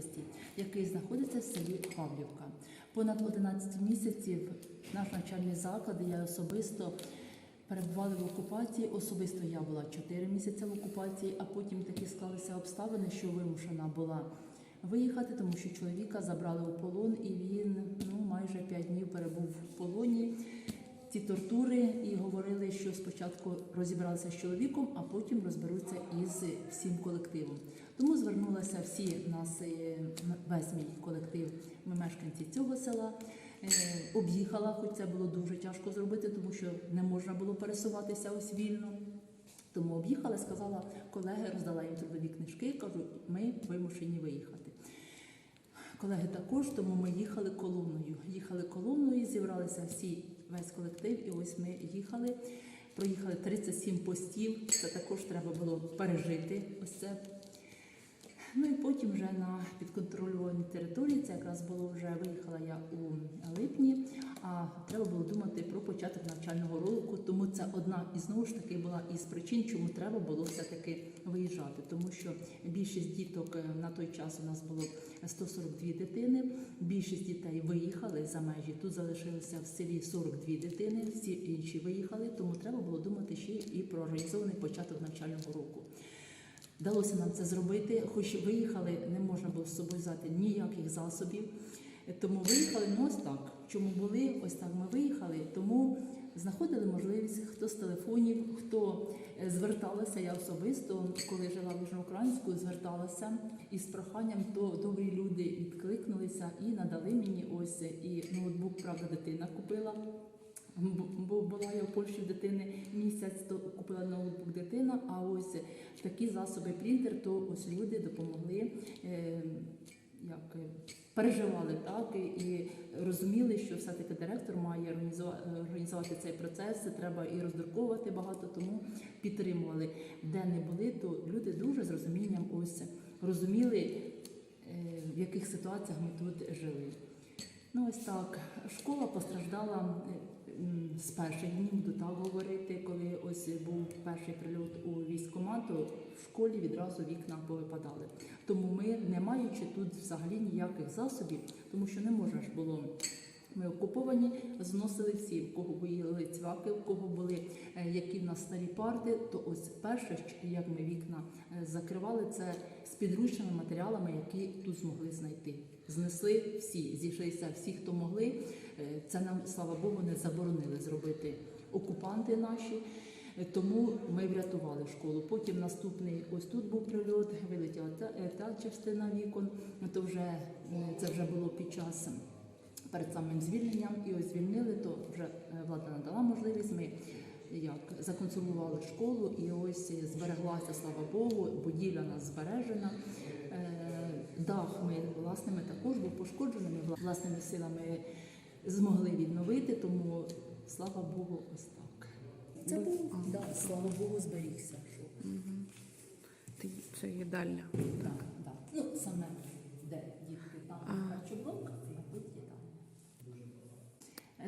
області, який знаходиться в селі Павлівка. Понад 11 місяців наш навчальний заклад, я особисто перебували в окупації. Особисто я була 4 місяці в окупації, а потім такі склалися обставини, що вимушена була виїхати, тому що чоловіка забрали у полон, і він ну майже 5 днів перебув в полоні. Ці тортури і говорили, що спочатку розібралися з чоловіком, а потім розберуться із всім колективом. Тому звернулися всі нас, е, весь мій колектив, ми мешканці цього села. е, Об'їхала, хоч це було дуже тяжко зробити, тому що не можна було пересуватися ось вільно. Тому об'їхала, сказала колеги, роздала їм трудові книжки, кажу, ми вимушені виїхати. Колеги також, тому ми їхали колоною. Їхали колоною, зібралися всі весь колектив, і ось ми їхали. Проїхали 37 постів. Це також треба було пережити. Ось це. Ну і потім вже на підконтрольованій території, це якраз було вже виїхала я у липні, а треба було думати про початок навчального року. Тому це одна і знову ж таки була із причин, чому треба було все-таки виїжджати. Тому що більшість діток е, на той час у нас було 142 дитини. Більшість дітей виїхали за межі. Тут залишилося в селі 42 дитини, всі інші виїхали. Тому треба було думати ще і про організований початок навчального року. Вдалося нам це зробити, хоч виїхали, не можна було з собою взяти ніяких засобів. Тому виїхали, ну ось так. Чому були, ось так ми виїхали, тому знаходили можливість, хто з телефонів, хто е, зверталася, я особисто, коли жила в Южноукраїнську, зверталася із проханням, то добрі люди відкликнулися і надали мені ось і ноутбук, правда, дитина купила. Бо- була я в Польщі дитини місяць, то купила ноутбук дитина, а ось такі засоби принтер, то ось люди допомогли, е, як е, переживали так і- розуміли, що все-таки директор має організува- організувати цей процес, треба і роздруковувати багато, тому підтримували. Де не були, то люди дуже з розумінням ось розуміли, е, в яких ситуаціях ми тут жили. Ну, ось так. Школа постраждала е, з перших днів, буду так говорити. Коли ось був перший прильот у військкомат, то в школі відразу вікна повипадали. Тому ми, не маючи тут взагалі ніяких засобів, тому що не можна ж було. Ми окуповані, зносили всі, в кого були цвяки, в кого були е, які в нас старі парти, то ось перше, як ми вікна е, закривали, це з підручними матеріалами, які тут змогли знайти. Знесли всі, зійшлися всі, хто могли. Е, Це нам, слава Богу, не заборонили зробити окупанти наші. Е, Тому ми врятували школу. Потім наступний ось тут був прильот, вилетіла та, е, та частина вікон. То вже це вже було під час перед самим звільненням. І ось звільнили, то вже влада надала можливість. Ми як законсервували школу, і ось збереглася, слава Богу, будівля нас збережена. Дах ми власними також був пошкоджений. Ми власними силами змогли відновити, тому слава Богу, ось так. Це був, да, слава Богу, зберігся. Угу. Це їдальня. Так, так. Ну, саме де дітки там харчоблок.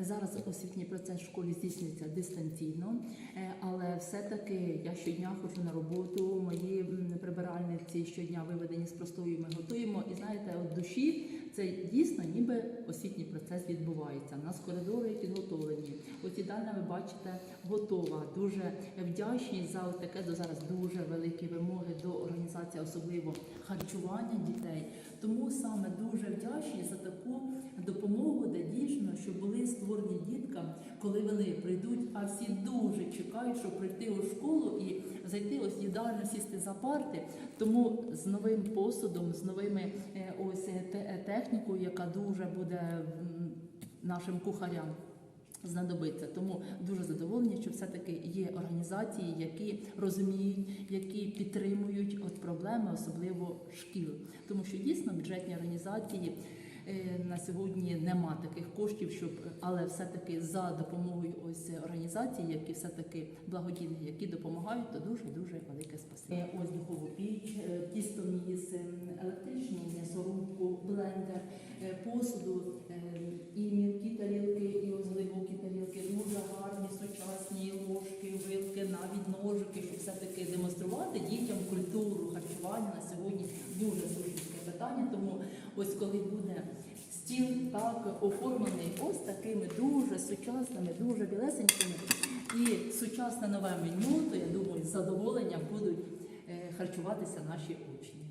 Зараз освітній процес в школі здійснюється дистанційно, е, але все-таки я щодня ходжу на роботу. Мої прибиральниці щодня виведені з простою. Ми готуємо. І знаєте, от душі це дійсно ніби освітній процес відбувається. У нас коридори підготовлені. От їдальня, ви бачите, готова. Дуже вдячні за таке до зараз дуже великі вимоги до організації, особливо харчування дітей. Тому саме дуже вдячні за таку допомогу, де дійсно, що були створені діткам, коли вони прийдуть, а всі дуже чекають, щоб прийти у школу і зайти ось їдальню, сісти за парти. Тому з новим посудом, з новими е, ось е, е, технікою, яка дуже буде нашим кухарям. Знадобиться, тому дуже задоволені, що все-таки є організації, які розуміють, які підтримують от проблеми, особливо шкіл. Тому що дійсно бюджетні організації на сьогодні нема таких коштів, щоб але все-таки за допомогою ось організацій, які все-таки благодійні, які допомагають, то дуже дуже велике спасибі. Ось духову піч, е, тістоміс, е, електричну м'ясорубку, блендер, е, посуду е, і мілкі тарілки, і ось глибокі тарілки, дуже гарні, сучасні ложки, вилки, навіть ножики, щоб все-таки демонструвати дітям культуру харчування на сьогодні. Дуже дуже питання. Тому ось коли буде стіл так оформлений ось такими дуже сучасними, дуже білесенькими і сучасне нове меню, то я думаю, з задоволенням будуть е, харчуватися наші учні.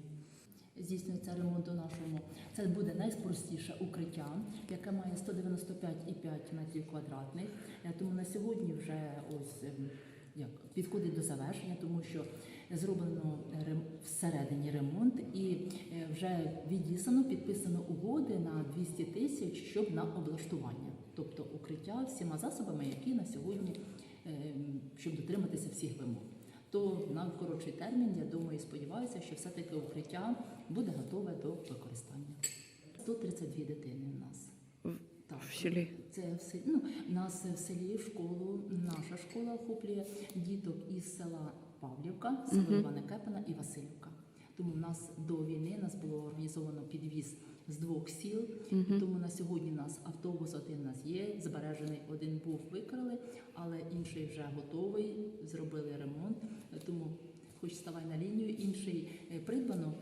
Здійснюється ремонт у нашому. Це буде найпростіше укриття, яке має 195,5 метрів квадратних. Е, Тому на сьогодні вже ось ем, як підходить до завершення, тому що зроблено рем- всередині ремонт і е, вже відіслано, підписано угоди на 200 тисяч, щоб на облаштування, тобто укриття всіма засобами, які на сьогодні, ем, щоб дотриматися всіх вимог то на коротший термін, я думаю, і сподіваюся, що все-таки укриття буде готове до використання. 132 дитини в нас. Так, В селі. Це в селі. Ну, нас в селі школу, наша школа охоплює діток із села Павлівка, село. Івана Кепена і Васильівка. Тому в нас до війни нас було організовано підвіз з двох сіл. Мгм. Тому на сьогодні у нас автобус один у нас є, збережений один був, викрали, але інший вже готовий, зробили ремонт. Тому хоч ставай на лінію, інший е, придбано.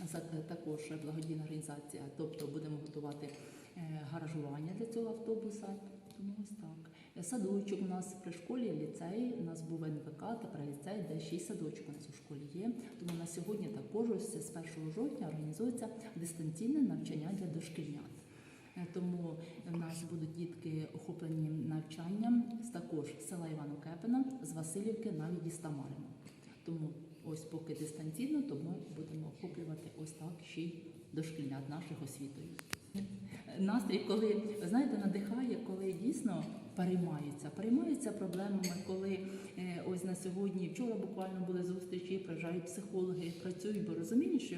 Е, Також благодійна організація, тобто будемо готувати е, гаражування для цього автобуса. Тому ось так. Е, Садочок у нас при школі, ліцей, у нас був НВК, тепер ліцей, де шість садочок у нас у школі є. Тому на сьогодні також ось з 1 жовтня організується дистанційне навчання для дошкільнят. Е, Тому в нас будуть дітки охоплені навчанням з також села Івано Кепена, з Васильівки, навіть із Тамарина. Тому ось поки дистанційно, ми будемо охоплювати ось так ще й дошкільнят наших освітою. Настрій, коли знаєте, надихає, дійсно переймаються, переймаються проблемами, коли е, ось на сьогодні, вчора буквально були зустрічі, приїжджають психологи, працюють, бо розуміють, що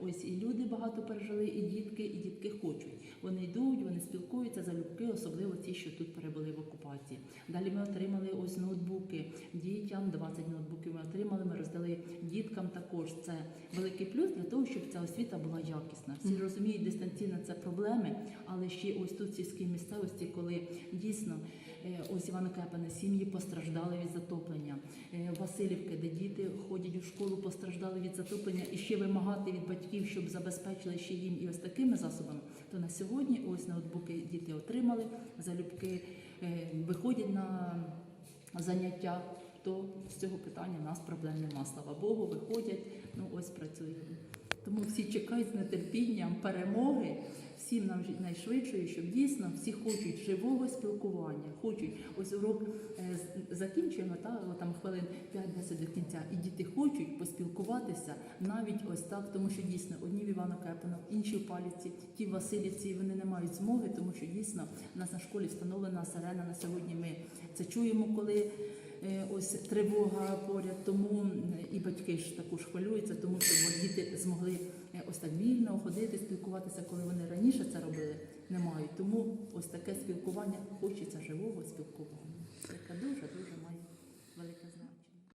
ось і люди багато пережили, і дітки, і дітки хочуть. Вони йдуть, вони спілкуються залюбки, особливо ті, що тут перебули в окупації. Далі ми отримали ось ноутбуки дітям, 20 ноутбуків ми отримали. Ми роздали діткам також. Це великий плюс для того, щоб ця освіта була якісна. Всі розуміють, дистанційно це проблеми, але ще ось тут сільській місцевості, коли дійсно е, ось Івано Кепене, сім'ї постраждали від затоплення. Е, Васильівки, де діти ходять у школу, постраждали від затоплення, і ще вимагати від батьків, щоб забезпечили ще їм і ось такими засобами. То на сьогодні ось ноутбуки діти отримали, залюбки е, виходять на заняття. То з цього питання в нас проблем нема. Слава Богу, виходять, ну ось працюємо. Тому всі чекають з нетерпінням перемоги, всім нам найшвидшої, щоб дійсно всі хочуть живого спілкування, хочуть ось урок е, закінчуємо та там хвилин 5-10 до кінця, і діти хочуть поспілкуватися навіть ось так, тому що дійсно одні в Івано Кепено, інші в Паліці, ті в Васильівці, вони не мають змоги, тому що дійсно в нас на школі встановлена сирена на сьогодні. Ми це чуємо, коли ось тривога поряд. Тому і батьки ж також хвилюються, тому що діти змогли е, ось так вільно ходити, спілкуватися, коли вони раніше це робили, не мають. Тому ось таке спілкування хочеться живого спілкування, яке дуже дуже має велике значення.